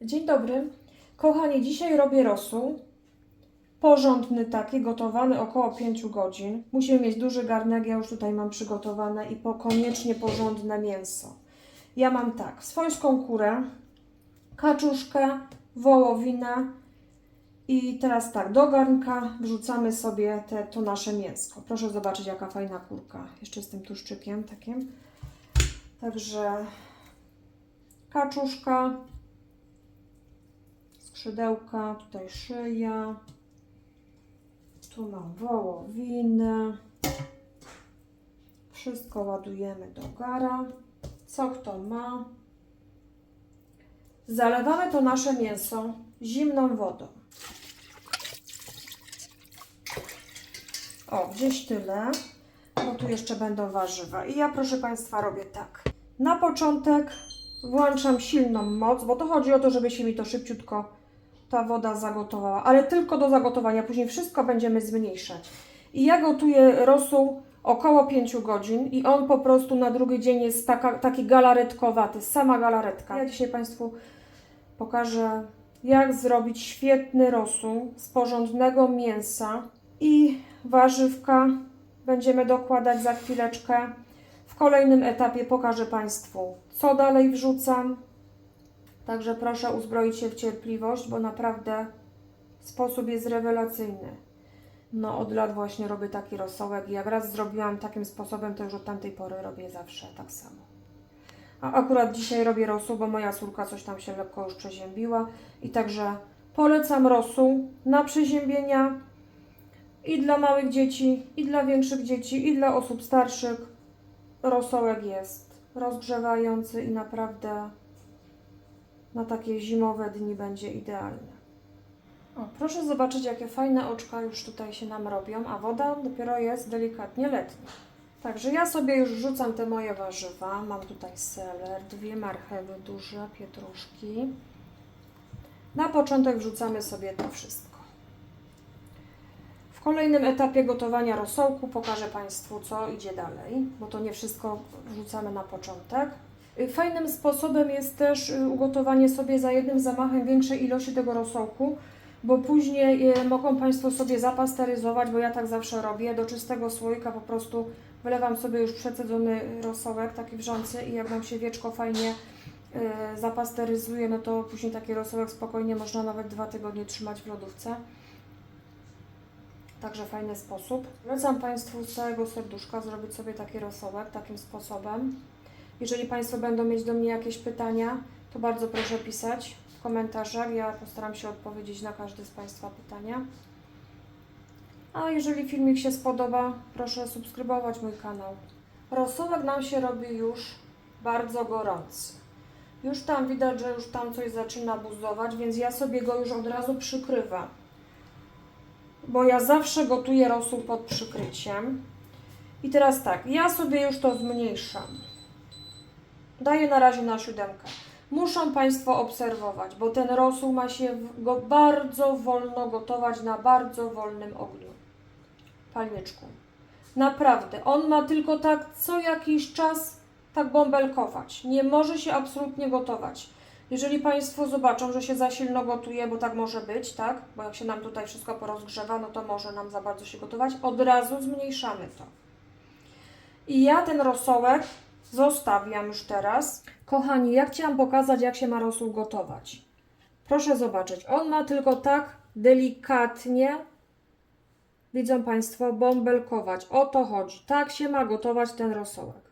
Dzień dobry. Kochani, dzisiaj robię rosół. Porządny taki, gotowany około 5 godzin. Musimy mieć duży garnek, ja już tutaj mam przygotowane i po, koniecznie porządne mięso. Ja mam tak, swojską kurę, kaczuszkę, wołowinę i teraz tak, do garnka wrzucamy sobie te, to nasze mięsko. Proszę zobaczyć, jaka fajna kurka. Jeszcze z tym tłuszczykiem takim. Także kaczuszka, skrzydełka, tutaj szyja, tu mam wołowinę. Wszystko ładujemy do gara. Co kto ma? Zalewamy to nasze mięso zimną wodą. O, gdzieś tyle, bo tu jeszcze będą warzywa. I ja, proszę Państwa, robię tak. Na początek włączam silną moc, bo to chodzi o to, żeby się mi to szybciutko ta woda zagotowała, ale tylko do zagotowania, później wszystko będziemy zmniejszać. I ja gotuję rosół około 5 godzin i on po prostu na drugi dzień jest taka, taki galaretkowaty, sama galaretka. Ja dzisiaj Państwu pokażę, jak zrobić świetny rosół z porządnego mięsa i warzywka będziemy dokładać za chwileczkę. W kolejnym etapie pokażę Państwu, co dalej wrzucam, Także proszę uzbroić się w cierpliwość, bo naprawdę sposób jest rewelacyjny. No, od lat właśnie robię taki rosołek i jak raz zrobiłam takim sposobem, to już od tamtej pory robię zawsze tak samo. A akurat dzisiaj robię rosół, bo moja córka coś tam się lekko już przeziębiła i także polecam rosół na przeziębienia i dla małych dzieci, i dla większych dzieci, i dla osób starszych. Rosołek jest rozgrzewający i naprawdę na takie zimowe dni będzie idealny. O, proszę zobaczyć, jakie fajne oczka już tutaj się nam robią, a woda dopiero jest delikatnie letnia. Także ja sobie już wrzucam te moje warzywa. Mam tutaj seler, dwie marchewy duże, pietruszki. Na początek wrzucamy sobie to wszystko. W kolejnym etapie gotowania rosołku pokażę Państwu, co idzie dalej, bo to nie wszystko wrzucamy na początek. Y, Fajnym sposobem jest też y, ugotowanie sobie za jednym zamachem większej ilości tego rosołku, bo później y, mogą Państwo sobie zapasteryzować, bo ja tak zawsze robię. Do czystego słoika po prostu wylewam sobie już przecedzony rosołek, taki wrzący i jak nam się wieczko fajnie zapasteryzuje, no to później taki rosołek spokojnie można nawet dwa tygodnie trzymać w lodówce. Także fajny sposób. Polecam Państwu z całego serduszka zrobić sobie taki rosołek takim sposobem. Jeżeli Państwo będą mieć do mnie jakieś pytania, to bardzo proszę pisać w komentarzach. Ja postaram się odpowiedzieć na każde z Państwa pytania. A jeżeli filmik się spodoba, proszę subskrybować mój kanał. Rosołek nam się robi już bardzo gorący. Już tam widać, że już tam coś zaczyna buzować, więc ja sobie go już od razu przykrywam. Bo ja zawsze gotuję rosół pod przykryciem. I teraz tak, ja sobie już to zmniejszam. Daję na razie na siódemkę. Muszą Państwo obserwować, bo ten rosół ma się go bardzo wolno gotować na bardzo wolnym ogniu. Palniczku. Naprawdę. On ma tylko tak co jakiś czas tak bąbelkować. Nie może się absolutnie gotować. Jeżeli Państwo zobaczą, że się za silno gotuje, bo tak może być, tak? Bo jak się nam tutaj wszystko porozgrzewa, no to może nam za bardzo się gotować. Od razu zmniejszamy to. I ja ten rosołek zostawiam już teraz. Kochani, ja chciałam pokazać, jak się ma rosół gotować. Proszę zobaczyć, on ma tylko tak delikatnie, widzą Państwo, bąbelkować. O to chodzi. Tak się ma gotować ten rosołek.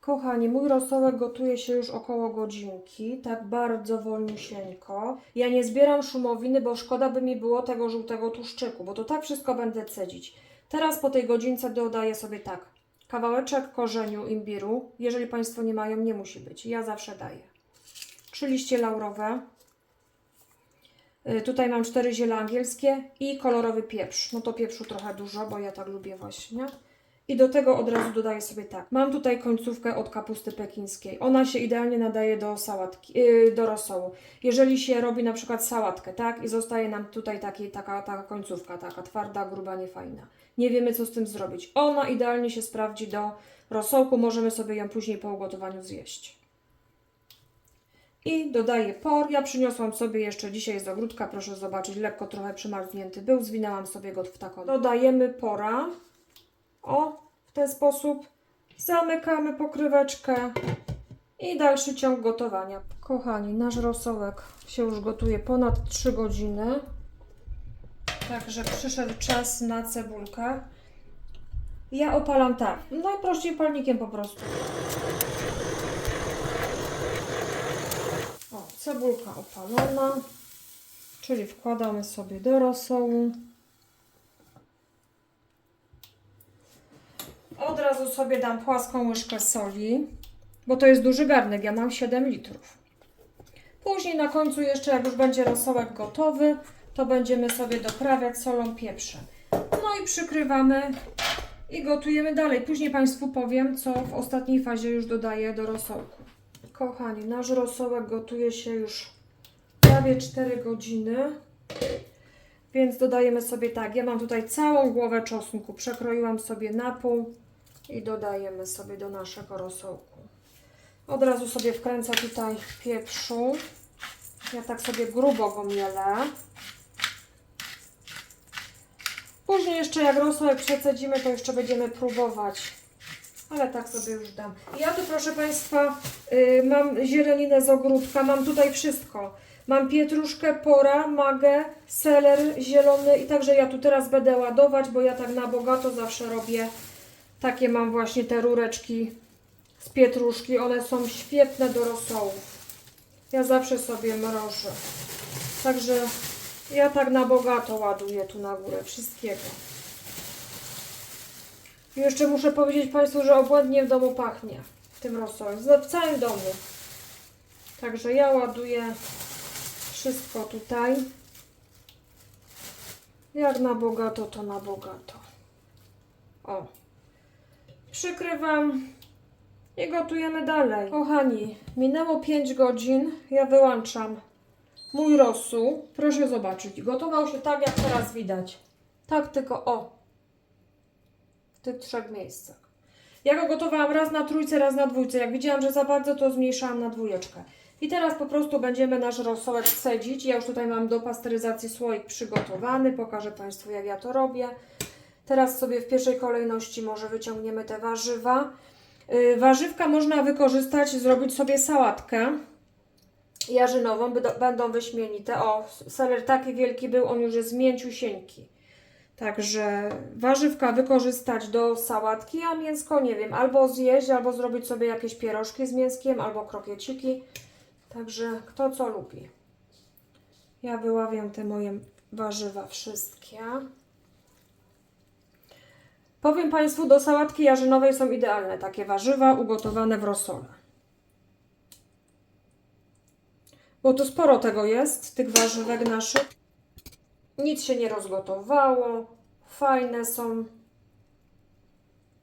Kochani, mój rosołek gotuje się już około godzinki, tak bardzo wolniusieńko. Ja nie zbieram szumowiny, bo szkoda by mi było tego żółtego tłuszczyku, bo to tak wszystko będę cedzić. Teraz po tej godzince dodaję sobie tak, kawałeczek korzeniu imbiru. Jeżeli Państwo nie mają, nie musi być. Ja zawsze daję. Trzy liście laurowe. Y, Tutaj mam cztery ziele angielskie i kolorowy pieprz. No to pieprzu trochę dużo, bo ja tak lubię właśnie. I do tego od razu dodaję sobie tak. Mam tutaj końcówkę od kapusty pekińskiej. Ona się idealnie nadaje do sałatki, yy, do rosołu. Jeżeli się robi na przykład sałatkę, tak? I zostaje nam tutaj taki, taka, taka końcówka, taka twarda, gruba, niefajna. Nie wiemy, co z tym zrobić. Ona idealnie się sprawdzi do rosołku. Możemy sobie ją później po ugotowaniu zjeść. I dodaję por. Ja przyniosłam sobie jeszcze dzisiaj z ogródka, proszę zobaczyć, lekko trochę przymarznięty był. Zwinęłam sobie go w taką. Dodajemy pora. O, w ten sposób. Zamykamy pokryweczkę i dalszy ciąg gotowania. Kochani, nasz rosołek się już gotuje ponad 3 godziny. Także przyszedł czas na cebulkę. Ja opalam tak, najprościej palnikiem po prostu. O, cebulka opalona, czyli wkładamy sobie do rosołu. Od razu sobie dam płaską łyżkę soli, bo to jest duży garnek, ja mam 7 litrów. Później na końcu jeszcze, jak już będzie rosołek gotowy, to będziemy sobie doprawiać solą, pieprzem. No i przykrywamy i gotujemy dalej. Później Państwu powiem, co w ostatniej fazie już dodaję do rosołku. Kochani, nasz rosołek gotuje się już prawie 4 godziny. Więc dodajemy sobie tak. Ja mam tutaj całą głowę czosnku. Przekroiłam sobie na pół i dodajemy sobie do naszego rosołku. Od razu sobie wkręcę tutaj pieprzu. Ja tak sobie grubo go mielę. Później jeszcze jak rosołek przecedzimy, to jeszcze będziemy próbować. Ale tak sobie już dam. Ja tu proszę Państwa y, mam zieleninę z ogródka, mam tutaj wszystko. Mam pietruszkę, pora, magę, seler zielony i także ja tu teraz będę ładować, bo ja tak na bogato zawsze robię. Takie mam właśnie te rureczki z pietruszki. One są świetne do rosołów. Ja zawsze sobie mrożę. Także ja tak na bogato ładuję tu na górę wszystkiego. I jeszcze muszę powiedzieć Państwu, że obłędnie w domu pachnie tym rosołem. W całym domu. Także ja ładuję wszystko tutaj. Jak na bogato, to na bogato. O. Przykrywam i gotujemy dalej. Kochani, minęło 5 godzin. Ja wyłączam mój rosół. Proszę zobaczyć. Gotował się tak, jak teraz widać. Tak, tylko o. W tych trzech miejscach. Ja go gotowałam raz na trójce, raz na dwójce. Jak widziałam, że za bardzo, to zmniejszałam na dwójeczkę. I teraz po prostu będziemy nasz rosołek cedzić. Ja już tutaj mam do pasteryzacji słoik przygotowany. Pokażę Państwu, jak ja to robię. Teraz sobie w pierwszej kolejności może wyciągniemy te warzywa. Yy, warzywka można wykorzystać, zrobić sobie sałatkę jarzynową, będą wyśmienite. O, seler taki wielki był, on już jest mięciusieńki. Także warzywka wykorzystać do sałatki, a mięsko nie wiem, albo zjeść, albo zrobić sobie jakieś pierożki z mięskiem, albo krokieciki. Także kto co lubi. Ja wyławiam te moje warzywa wszystkie. Powiem Państwu, do sałatki jarzynowej są idealne takie warzywa ugotowane w rosole. Bo tu sporo tego jest, tych warzywek naszych. Nic się nie rozgotowało. Fajne są.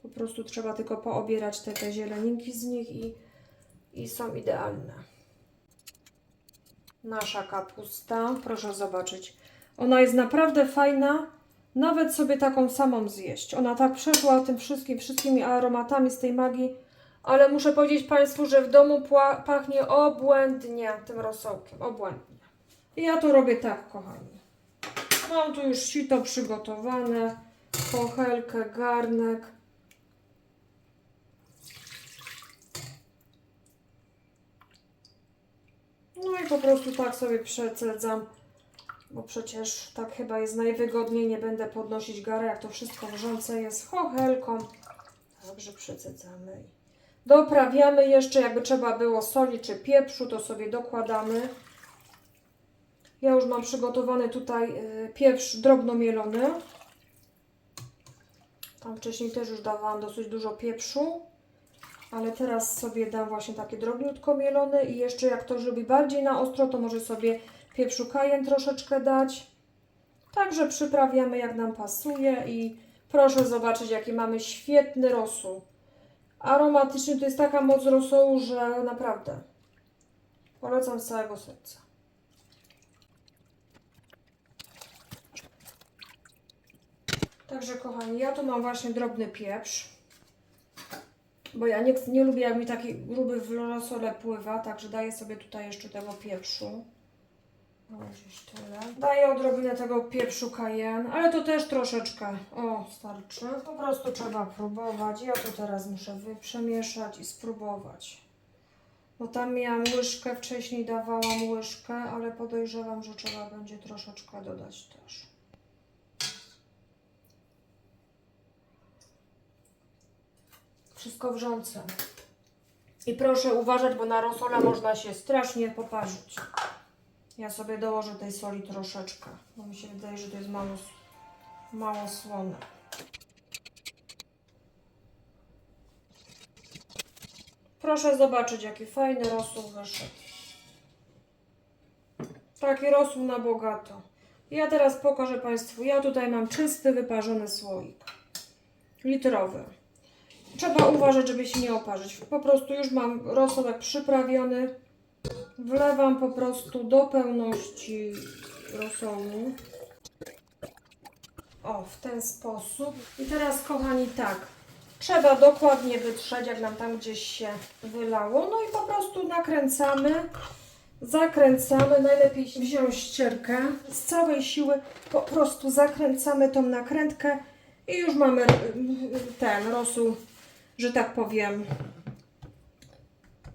Po prostu trzeba tylko poobierać te, te zieleninki z nich i, i są idealne. Nasza kapusta, proszę zobaczyć. Ona jest naprawdę fajna. Nawet sobie taką samą zjeść. Ona tak przeszła tym wszystkim, wszystkimi aromatami z tej magii. Ale muszę powiedzieć Państwu, że w domu pachnie obłędnie tym rosołkiem. Obłędnie. I ja to robię tak, kochani. Mam tu już sito przygotowane, pochelkę, garnek. No i po prostu tak sobie przecedzam, bo przecież tak chyba jest najwygodniej. Nie będę podnosić gary, jak to wszystko wrzące jest chochelką. Także przecedzamy. Doprawiamy jeszcze, jakby trzeba było soli czy pieprzu, to sobie dokładamy. Ja już mam przygotowany tutaj y, pieprz drobno mielony. Tam wcześniej też już dawałam dosyć dużo pieprzu. Ale teraz sobie dam właśnie takie drobniutko mielone i jeszcze jak ktoś lubi bardziej na ostro, to może sobie pieprzu kajen troszeczkę dać. Także przyprawiamy jak nam pasuje i Proszę zobaczyć, jaki mamy świetny rosół. Aromatyczny to jest taka moc rosołu, że naprawdę polecam z całego serca. Także kochani, ja tu mam właśnie drobny pieprz. Bo ja nie, nie lubię jak mi taki gruby w rosole pływa, także daję sobie tutaj jeszcze tego pieprzu. No. Daję odrobinę tego pieprzu cayenne, ale to też troszeczkę. O, starczy. Po prostu trzeba próbować. Ja tu teraz muszę przemieszać i spróbować. Bo tam miałam łyżkę, wcześniej dawałam łyżkę, ale podejrzewam, że trzeba będzie troszeczkę dodać też. Wszystko wrzące. I proszę uważać, bo na rosola można się strasznie poparzyć. Ja sobie dołożę tej soli troszeczkę, bo mi się wydaje, że to jest mało, mało słone. Proszę zobaczyć, jaki fajny rosół wyszedł. Taki rosół na bogato. Ja teraz pokażę Państwu. Ja tutaj mam czysty, wyparzony słoik. Litrowy. Trzeba uważać, żeby się nie oparzyć. Po prostu już mam rosołek przyprawiony. Wlewam po prostu do pełności rosołu. O, w ten sposób. I teraz, kochani, tak. Trzeba dokładnie wytrzeć, jak nam tam gdzieś się wylało. No i po prostu nakręcamy, zakręcamy. Najlepiej wziąć ścierkę. Z całej siły po prostu zakręcamy tą nakrętkę i już mamy ten rosół, że tak powiem,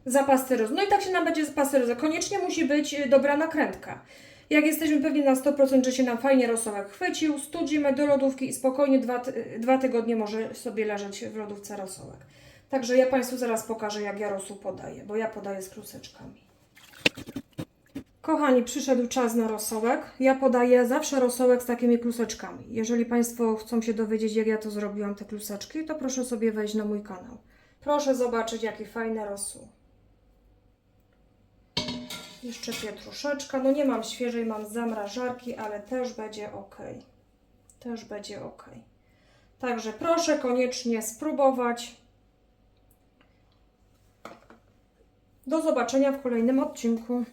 zapasteryzować. No i tak się nam będzie zapasteryzować. Koniecznie musi być y, dobra nakrętka. Jak jesteśmy pewni na 100%, że się nam fajnie rosołek chwycił, studzimy do lodówki i spokojnie dwa, dwa tygodnie może sobie leżeć w lodówce rosołek. Także ja Państwu zaraz pokażę, jak ja rosół podaję, bo ja podaję z kruseczkami. Kochani, przyszedł czas na rosołek. Ja podaję zawsze rosołek z takimi kluseczkami. Jeżeli Państwo chcą się dowiedzieć, jak ja to zrobiłam, te kluseczki, to proszę sobie wejść na mój kanał. Proszę zobaczyć, jaki fajny rosół. Jeszcze pietruszeczka. No nie mam świeżej, mam zamrażarki, ale też będzie ok. Też będzie ok. Także proszę koniecznie spróbować. Do zobaczenia w kolejnym odcinku.